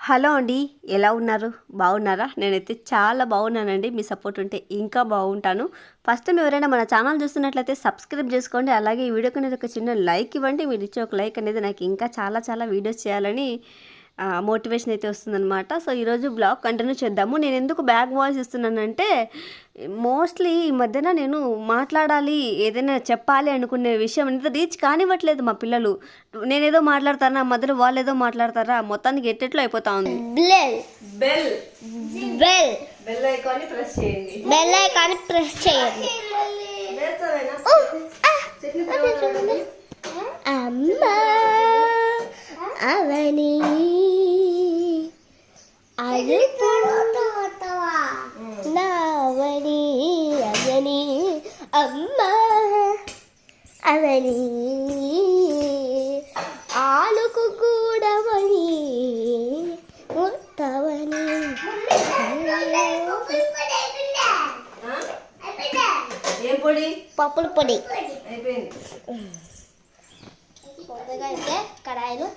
Hello అండి ఎలా ఉన్నారు? బాగున్నారా? నేనైతే చాలా బాగున్నానండి మీ సపోర్ట్ ఉంటే ఇంకా బాగుంటాను. ఫస్ట్ టైం ఎవరైనా మన ఛానల్ చూస్తున్నట్లయితే సబ్స్క్రైబ్ చేసుకోండి అలాగే ఈ వీడియోకి అనేది ఒక చిన్న లైక్ ఇవ్వండి మీరు ఇచ్చే ఒక లైక్ అనేది నాకు ఇంకా చాలా చాలా వీడియోస్ చేయాలని మోటివేషన్ అయితే వస్తుందన్నమాట. సో ఈరోజు బ్లాగ్ కంటిన్యూ చేద్దాము. నేను ఎందుకు బ్యాక్ వాయిస్ ఇస్తున్నానంటే మోస్ట్లీ ఈ మధ్యన నేను మాట్లాడాలి ఏదైనా చెప్పాలి అనుకునే విషయం అనేది రీచ్ కానివ్వట్లేదు మా పిల్లలు. నేనేదో మాట్లాడతానా మధ్యలో వాళ్ళు ఏదో మాట్లాడతారా మొత్తానికి ఎట్టెట్లో అయిపోతా ఉంది. బెల్ బెల్ బెల్ బెల్ ఐకాన్ని ప్రెస్ చేయండి. బెల్ ఐకాన్ ప్రెస్ చేయండి. అమ్మా అవని. అది నావని అవని అమ్మా. అవని ఆలుకు కూడవని పొడి? పప్పుల పొడి. అయిపోయింది. కొత్తగా అయితే కడాయిలు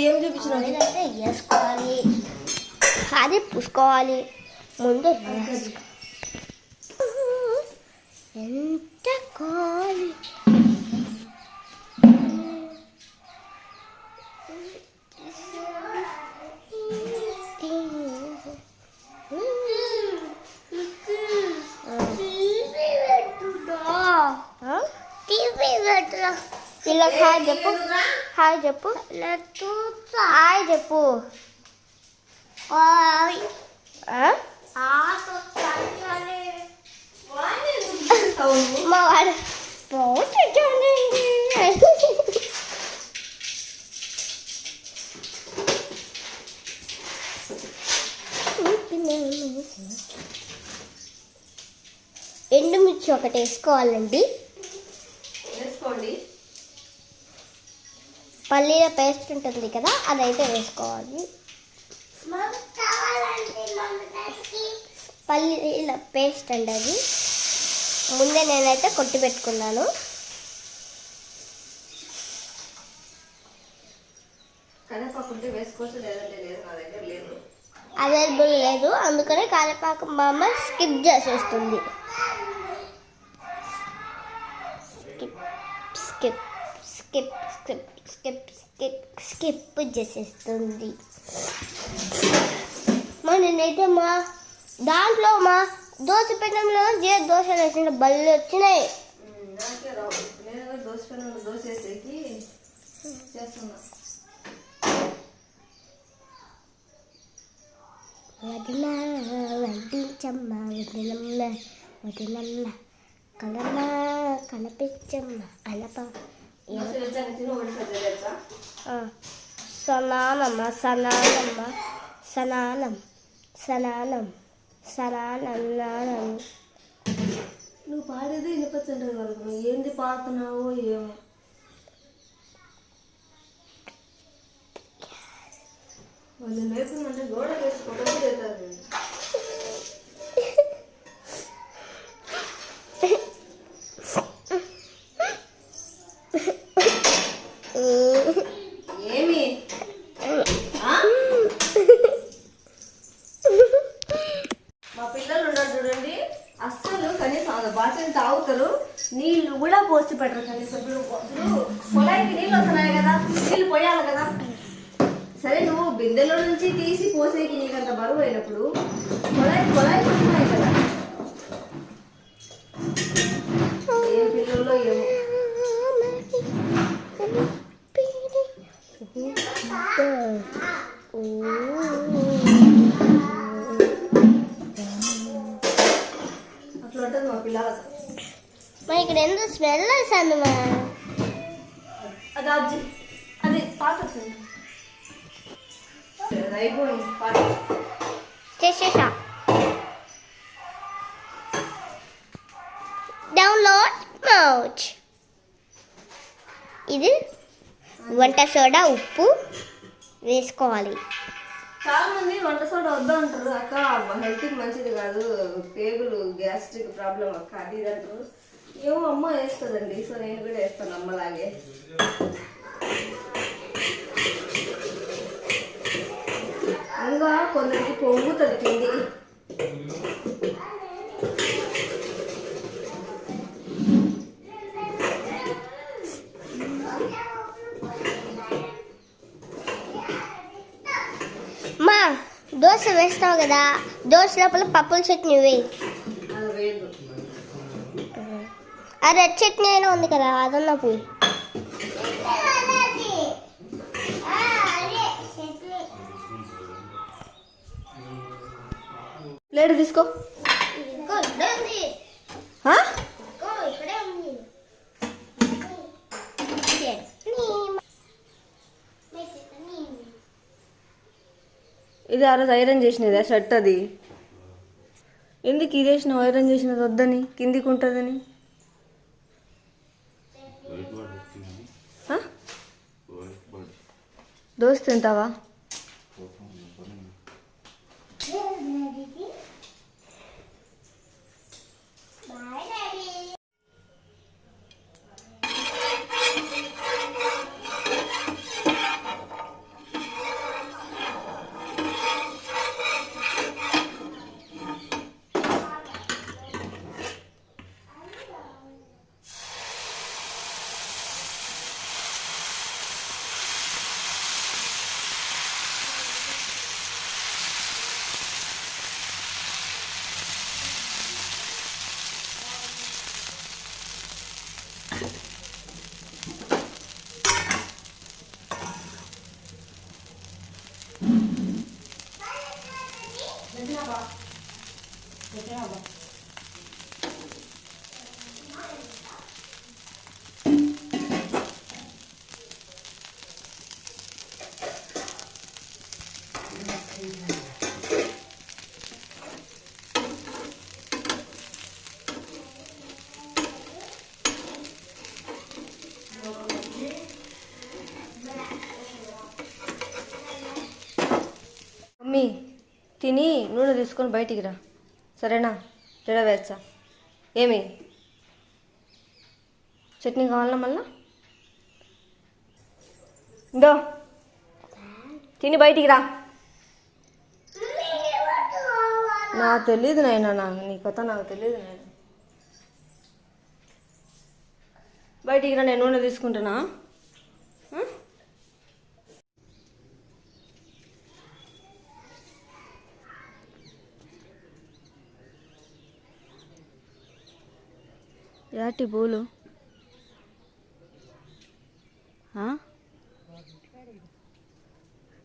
ఏం చూపించిన అయితే వేసుకోవాలి. అది పూసుకోవాలి. ముందు. ఎంత కాలి వీళ్ళకి హాయ్ చెప్పు. హాయ్ చెప్పు. హాయ్ చెప్పు. మా వాడు పోతుంటానండి ఎండుమిర్చి ఒకటి వేసుకోవాలండి. వేసుకోండి. పల్లీల పేస్ట్ ఉంటుంది కదా అదైతే వేసుకోవాలి. పల్లీల పేస్ట్ అండి అది. ముందే నేనైతే కొట్టి పెట్టుకున్నాను. అవైలబుల్ లేదు అందుకనే కారేపాకు మా అమ్మ స్కిప్ చేసేస్తుంది. Skip skip skip. స్కిప్ చేసేస్తుంది. మా నేనైతే మా దాంట్లో మా దోశ పెట్టడంలో ఏ దోశలు వేసిన బళ్ళు వచ్చినాయి. వదిన వడ్డించమ్మ వదినమ్మ వదినమ్మ కలమ్మ కలపించమ్మ కలప సనానమ్మ సనానమ్మ సనానం సనానం సనానం నానం నువ్వు పాడేది వినిపించండి వాళ్ళకు నువ్వు ఏంది పాడుతున్నావో ఏమో. వాళ్ళు గోడ వేసి కొట్టదు అవుతుంది ఏమి ఆ? మా పిల్లలు ఉన్నారు చూడండి అస్సలు కనీసం అది బాటిల్ తాగుతారు నీళ్ళు కూడా పోసి పెట్టరు కనీసం ఇప్పుడు పొలానికి నీళ్ళు వస్తున్నాయి కదా నీళ్ళు పోయాలి కదా. సరే నువ్వు బిందెలో నుంచి తీసి పోసేకి నీకు అంత బరువు అయినప్పుడు పొలాయి పొలాయి వస్తున్నాయి కదా. ఏ పిల్లల్లో ఏమో. స్మెల్ వేసాను మా. అది అజ్జి అది పాట వస్తుంది. అది అయిపోయింది పాట. చేసేసా? డౌన్లోడ్ మౌచ్ ఇది వంట సోడా ఉప్పు వేసుకోవాలి. చాలా మంది వంట సోడా వద్దు అంటారు అక్క. హెల్త్కి మంచిది కాదు పేగులు గ్యాస్ట్రిక్ ప్రాబ్లం అక్క. అది ఇది అంటారు. ఏమో అమ్మ వేస్తుందండి. సో నేను కూడా వేస్తాను అమ్మలాగే. ఇంకా కొందరికి పొంగుతుంది కింది దోశ వేస్తావు కదా దోశ లోపల పప్పుల చట్నీ వేయి. ఆ రెడ్ చట్నీ అయినా ఉంది కదా అదన్నా పోయి. లేడు తీసుకో? ఇది ఆ రోజు ఐరన్ చేసినదా షర్ట్ అది. ఎందుకు ఇది వేసిన ఐరన్ చేసినది వద్దని కిందికి ఉంటుందని. దోస్త్ ఎంతవా మమ్మీ తిని నూనె తీసుకొని బయటికి రా. సరేనా? జడ వేచ్చా. ఏమి? చట్నీ కావాలా మళ్ళా? ఇందో. తిని బయటికి రా. నాకు తెలీదు నాయన నాకు. నీ కొత్త నాకు తెలియదు నాయన. బయటికి రా నేను నూనె తీసుకుంటున్నా ఆ? యాటి పూలు.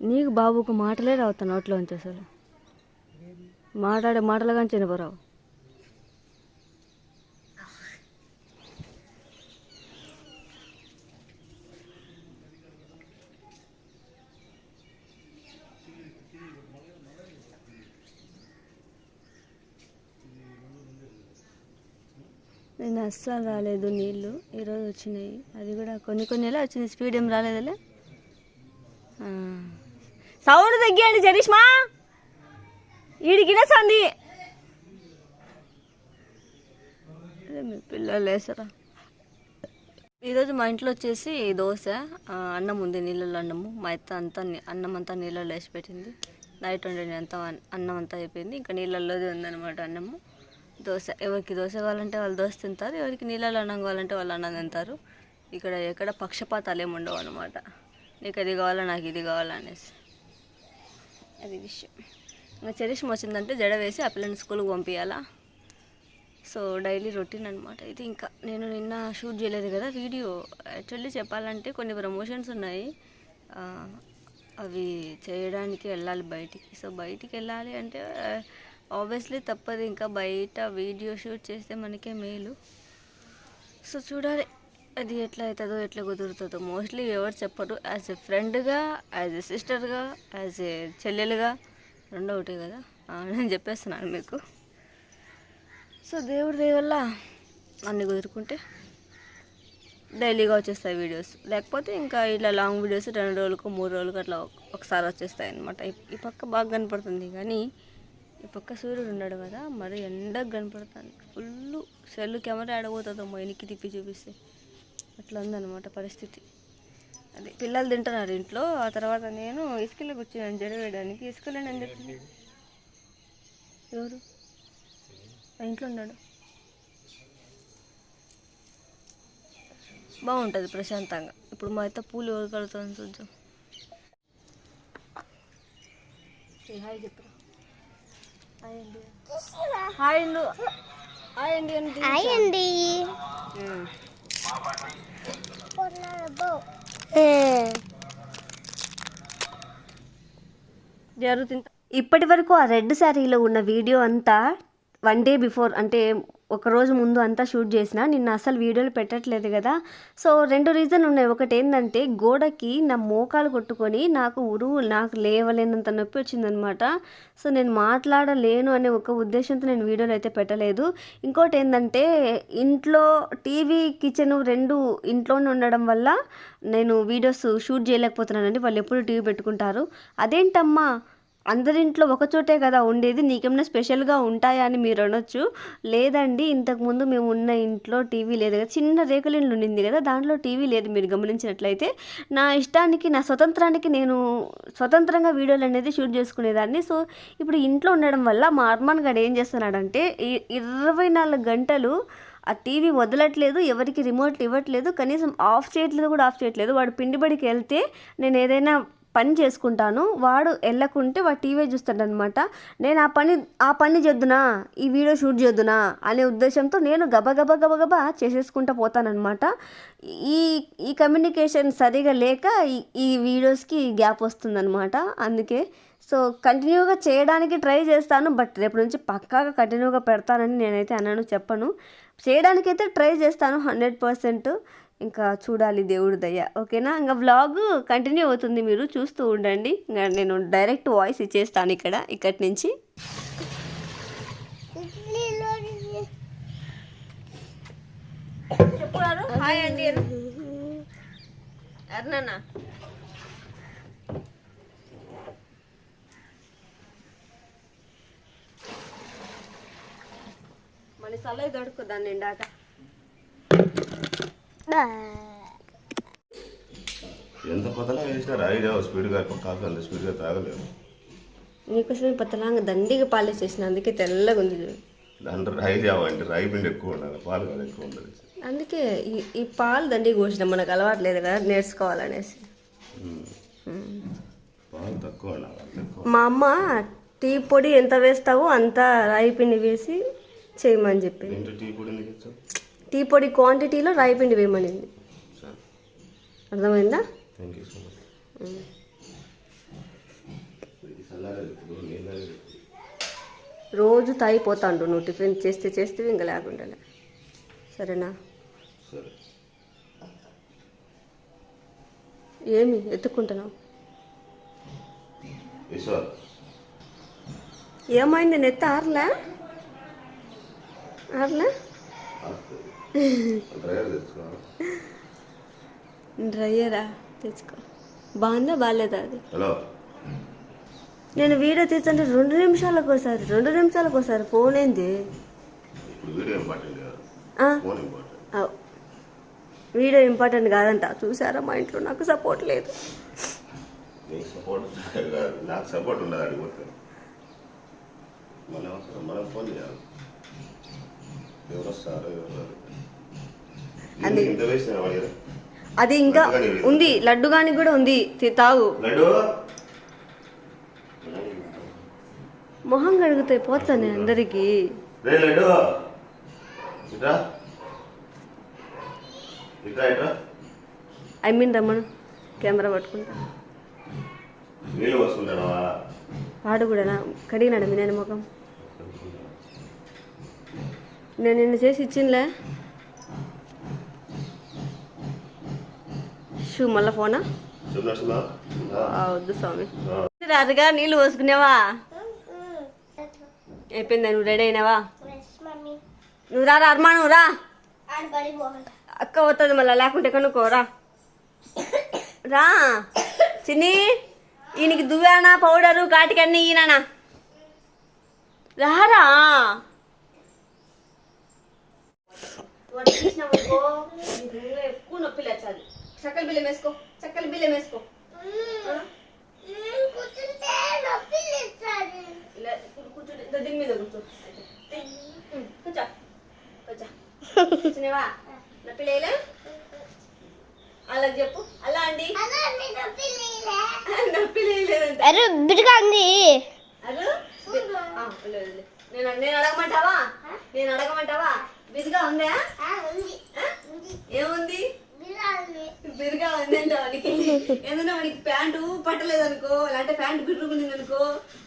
నీకు బాబుకు మాటలే రావుతా నోట్లోంచి అసలు. మాట్లాడే మాటలు కానీ చిన్నపరావు. నిన్న అస్సలు రాలేదు నీళ్ళు ఈరోజు వచ్చినాయి. అది కూడా కొన్ని కొన్ని ఎలా వచ్చింది? స్పీడ్ ఏం రాలేదులే? సౌండ్ తగ్గియండి జరీష్మా! ఈడికిన సంది అదే మీ పిల్లలు వేసారా ఈరోజు మా ఇంట్లో వచ్చేసి దోశ అన్నం ఉంది నీళ్ళలో అన్నము. మా అత్త అంతా అన్నం అంతా నీళ్ళలో వేసి పెట్టింది. నైట్ వండిన అంతా అన్నం అంతా అయిపోయింది. ఇంకా నీళ్ళల్లోది ఉందన్నమాట అన్నము. దోశ ఎవరికి దోశ కావాలంటే వాళ్ళు దోశ తింటారు ఎవరికి నీళ్ళలో అన్నం కావాలంటే వాళ్ళు అన్నం తింటారు. ఇక్కడ ఎక్కడ పక్షపాతాలు ఏమి ఉండవు అనమాట నీకు అది కావాలా నాకు ఇది కావాలా అనేసి. అది విషయం. ఇంకా చరిష్మ వచ్చిందంటే జడ వేసి ఆ పిల్లని స్కూల్కి పంపించాలా సో డైలీ రొటీన్ అనమాట ఇది ఇంకా నేను నిన్న షూట్ చేయలేదు కదా వీడియో. యాక్చువల్లీ చెప్పాలంటే కొన్ని ప్రమోషన్స్ ఉన్నాయి. అవి చేయడానికి వెళ్ళాలి బయటికి. సో బయటికి వెళ్ళాలి అంటే ఆబ్వియస్లీ తప్పదు ఇంకా బయట వీడియో షూట్ చేస్తే మనకే మేలు. సో చూడాలి అది ఎట్లా అవుతుందో ఎట్లా కుదురుతుందో. మోస్ట్లీ ఎవరు చెప్పరు యాజ్ ఎ ఫ్రెండ్గా యాజ్ ఎ సిస్టర్గా యాజ్ ఏ చెల్లెలుగా రెండో ఒకటి కదా? నేను చెప్పేస్తున్నాను మీకు. సో దేవుడి దేవల్ల అన్నీ కుదురుకుంటే డైలీగా వచ్చేస్తాయి వీడియోస్. లేకపోతే ఇంకా ఇలా లాంగ్ వీడియోస్ రెండు రోజులకు మూడు రోజులకు అట్లా ఒకసారి వచ్చేస్తాయి అనమాట ఈ పక్క బాగా కనపడుతుంది కానీ ఈ పక్క సూర్యుడు ఉన్నాడు కదా మరి ఎండకు కనపడుతుంది. ఫుల్ సెల్ కెమెరా ఆడబోతుందో మైనికి తిప్పి చూపిస్తే. అట్లా ఉందన్నమాట పరిస్థితి. అది పిల్లలు తింటున్నారు ఇంట్లో ఆ తర్వాత నేను ఇసుకలోకి కూర్చున్నాను జడ వేయడానికి. ఇసుకలో అని చెప్పి ఎవరు? ఇంట్లో ఉన్నాడు. బాగుంటుంది ప్రశాంతంగా. ఇప్పుడు మా అయితే పూలు ఎవరు కడుతుంది చూద్దాం హాయ్ చెప్పరా హాయ్ అండి. హాయ్. జరుగుతుంది ఇప్పటి వరకు ఆ రెడ్ శారీలో ఉన్న వీడియో అంతా వన్ డే బిఫోర్ అంటే ఒకరోజు ముందు అంతా షూట్ చేసిన నిన్న అసలు వీడియోలు పెట్టట్లేదు కదా. సో రెండు రీజన్ ఉన్నాయి. ఒకటి ఏంటంటే గోడకి నా మోకాలు కొట్టుకొని నాకు ఉరువు నాకు లేవలేనంత నొప్పి వచ్చిందనమాట. సో నేను మాట్లాడలేను అనే ఒక ఉద్దేశంతో నేను వీడియోలు అయితే పెట్టలేదు. ఇంకోటి ఏంటంటే ఇంట్లో టీవీ కిచెన్ రెండు ఇంట్లోనే ఉండడం వల్ల నేను వీడియోస్ షూట్ చేయలేకపోతున్నానండి. వాళ్ళు ఎప్పుడు టీవీ పెట్టుకుంటారు. అదేంటమ్మా? అందరింట్లో ఒక చోటే కదా ఉండేది. నీకేమైనా స్పెషల్గా ఉంటాయా అని మీరు అనొచ్చు. లేదండి ఇంతకుముందు మేము ఉన్న ఇంట్లో టీవీ లేదు కదా. చిన్న రేకుల ఇండ్లు ఉండింది కదా దాంట్లో టీవీ లేదు మీరు గమనించినట్లయితే. నా ఇష్టానికి నా స్వతంత్రానికి నేను స్వతంత్రంగా వీడియోలు అనేది షూట్ చేసుకునేదాన్ని. సో ఇప్పుడు ఇంట్లో ఉండడం వల్ల మా అర్మాన్ గారు ఏం చేస్తున్నాడంటే ఇరవై నాలుగు గంటలు ఆ టీవీ వదలట్లేదు ఎవరికి రిమోట్లు ఇవ్వట్లేదు కనీసం ఆఫ్ చేయట్లేదు కూడా ఆఫ్ చేయట్లేదు. వాడు పిండిబడికి వెళ్తే నేను ఏదైనా పని చేసుకుంటాను. వాడు వెళ్ళకుంటే వాడు టీవీ చూస్తాడనమాట నేను ఆ పని ఆ పని చేద్దునా? ఈ వీడియో షూట్ చేద్దునా? అనే ఉద్దేశంతో నేను గబగబ గబగబా చేసేసుకుంటా పోతానమాట ఈ ఈ కమ్యూనికేషన్ సరిగా లేక ఈ ఈ వీడియోస్కి గ్యాప్ వస్తుందన్నమాట. అందుకే సో కంటిన్యూగా చేయడానికి ట్రై చేస్తాను. బట్ రేపు నుంచి పక్కాగా కంటిన్యూగా పెడతానని నేనైతే అన్నాను చెప్పను. చేయడానికైతే ట్రై చేస్తాను హండ్రెడ్ పర్సెంట్. ఇంకా చూడాలి దేవుడి దయ ఓకేనా? ఇంకా వ్లాగ్ కంటిన్యూ అవుతుంది మీరు చూస్తూ ఉండండి. ఇంకా నేను డైరెక్ట్ వాయిస్ ఇచ్చేస్తాను ఇక్కడ ఇక్కడి నుంచి. చెప్పురారు? హాయ్ అండి. అర్నన్నా సలహా దొడుకుదాన్ని నిండాక? ఎంత కొత్తగా వేసినా రాయిదా స్పీడ్గా కాఫీ అంత స్పీడ్గా తాగలేము. నీకోసమే పత్తలాంగ దండిగా పాలేసేసిన అందుకే తెల్లగా ఉంది దాంట్లో రాయి జావ అంటే రాయి పిండి ఎక్కువ ఉండాలి పాలు కాదు ఎక్కువ ఉండాలి. అందుకే ఈ ఈ పాలు దండిగా పోసిన మనకు అలవాట్లేదు కదా నేర్చుకోవాలనేసి. పాలు తక్కువ మా అమ్మ టీ పొడి ఎంత వేస్తావో అంత రాయి పిండి వేసి చేయమని చెప్పింది. ఏంటో టీ పొడి టీ పొడి క్వాంటిటీలో రాయి పిండి వేయమనింది. అర్థమైందా? రోజు తాగిపోతాండు నువ్వు టిఫిన్ చేస్తే చేస్తే ఇంకా లేకుండా సరేనా? సరే. ఏమి? ఎత్తుక్కుంటున్నావు? ఏమైంది? నెత్త ఆర్లే? ఆర్లే? డ్రైవర్ తెచ్చుకో. బాగుందా? బాగాలేదా అది? హలో. నేను వీడియో తీస్తుంటే రెండు నిమిషాలకు ఒకసారి రెండు నిమిషాలకు ఒకసారి ఫోన్ ఏంది? వీడియో ఇంపార్టెంట్ కాదంట. చూసారా? మా ఇంట్లో నాకు సపోర్ట్ లేదు. నీకు సపోర్ట్ మన ఫోన్ ఎవరు వస్తారు ఎవరు రారు. అది- అది ఇంకా ఉంది లడ్డు గానికి కూడా ఉంది. తాగు. మొహం కడుగుతాయి పోతాను అందరికి. ఐ మీన్ రమ్మను. కెమెరా పట్టుకుంటా. వాడు కూడా కడిగినాడు మీ నేను ముఖం. నేను నిన్ను చేసి ఇచ్చిందిలే షూ మళ్ళా ఫోనా? వద్దు స్వామి. రాదుగా నీళ్ళు పోసుకునేవా? అయిపోయిందా నువ్వు రెడీ అయినావా? మమ్మీ. నువ్వు రా అర్మా నువ్వు రా. అక్క వస్తుంది మళ్ళీ లేకుంటే కనుక్కోరా రా. చిన్ని ఈయనకి దువ్వానా పౌడరు కాటికన్నీ ఈయననా? రారా వాడు తీసినావనుకో, నీకు ఇంకా ఎక్కువ నొప్పి లేచాలి సకల బిల్లం వేసుకో చక్కల బిల్లం వేసుకో. కూర్చుంటే దీని మీద కూర్చో. ఉమ్, కూర్చో కూర్చో. కూర్చునేవా అలా చెప్పు. అలా అండి. నొప్పి లేదంట అరే బిడ్డగా అరు. నేను నేను అడగమంటావా? నేను అడగమంటావా? బిజీగా ఉందా? ఆ, ఉంది. ఆ? ఉంది. ఏముంది? బిడ్డగా ఉంది బిరుగా ఉందంట వాడికి ఏదైనా వాడికి ప్యాంటు పట్టలేదనుకో లేదంటే ప్యాంటు బిర్రుగుంది అనుకో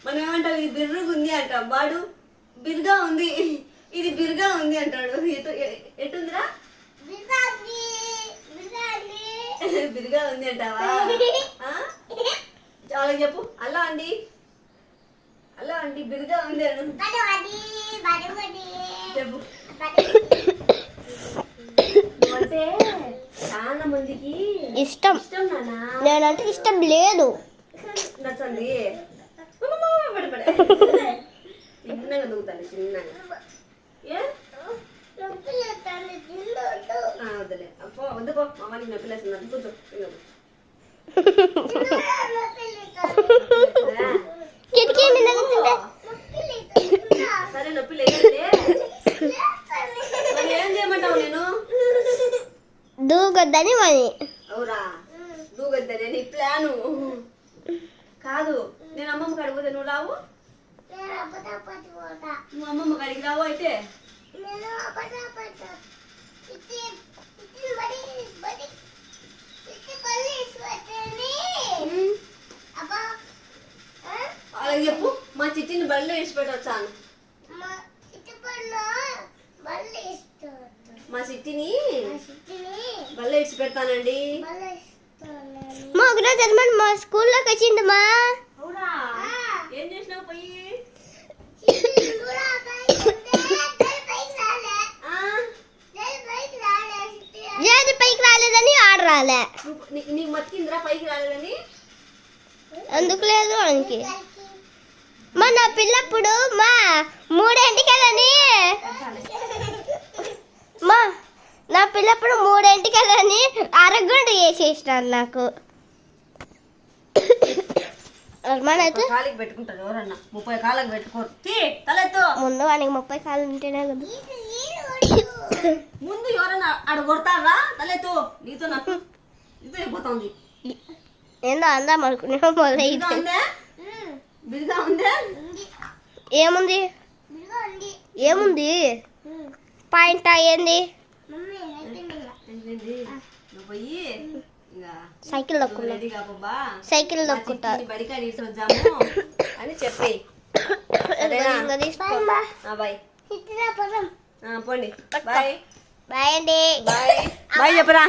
మనం ఏమంటాం ఇది బిర్రుగుంది అంటాం వాడు బిరుగా ఉంది ఇది బిరుగా ఉంది అంటాడు ఎటు ఎటుందిరా బిరుగా ఉంది అంటావా ఆ? చాలా చెప్పు అలా అండి అలా అండి బిరుగా ఉంది అను చెప్పు. అంటే చాలా మందికి ఇష్టం. ఇష్టం నానా నేనంటే ఇష్టం లేదు. నచ్చండి చిన్నగా వద్దులే. వద్దు పో అమ్మ కూర్చో. సరే నొప్పి. మరి ఏం చేయమంటావు నేను? దూకొద్దని మరి. అవురా దూగద్దనే నీ ప్లాను. కాదు నేను అమ్మమ్మ కడిగిపోతే నువ్వు రావు. నువ్వు అమ్మమ్మ కడిగి రావు అయితే? అలాగే చెప్పు మా చిట్టిని బడిలో ఇడిచిపెట్టొచ్చాను మా ఇట్టి పళ్ళు బల్లి ఇస్తుంది. మా ఇడిచిపెడతానండి బల్లి ఇస్తుంది. మా ఒకరోజు అనమాట మా స్కూల్లోకి వచ్చింది మా. అవునా? ఏం చేసినావు పోయి? ఆ? జేది పైకి రాలేదని ఆడ రాలే. నీకు మతికిందిరా పైకి రాలేదని? అందుకు లేదు వానికి. మా నా పిల్లప్పుడు మా మూడింటికెళ్ళని? మా నా పిల్లప్పుడు మూడింటికెళ్ళని అరగంట చేసేసినారు నాకు. మనైతే కాలికి పెట్టుకుంటారు ఎవరన్నా? ముప్పై కాళ్ళకి పెట్టుకోరు. తీ తలెత్తు. ముందు వానికి ముప్పై కాళ్ళు ఉంటేనే కదా. ముందు ఎవరన్నా ఆడ కొడతారా? తలెత్తు. నీతో నాకు నీతో అయిపోతుంది. ఏందో అందాం బిరుగా ఉందే? ఏముంది? ఏముంది? పాయింట్ అయ్యింది. సైకిల్ సైకిల్ అని చెప్పి. చెప్పరా?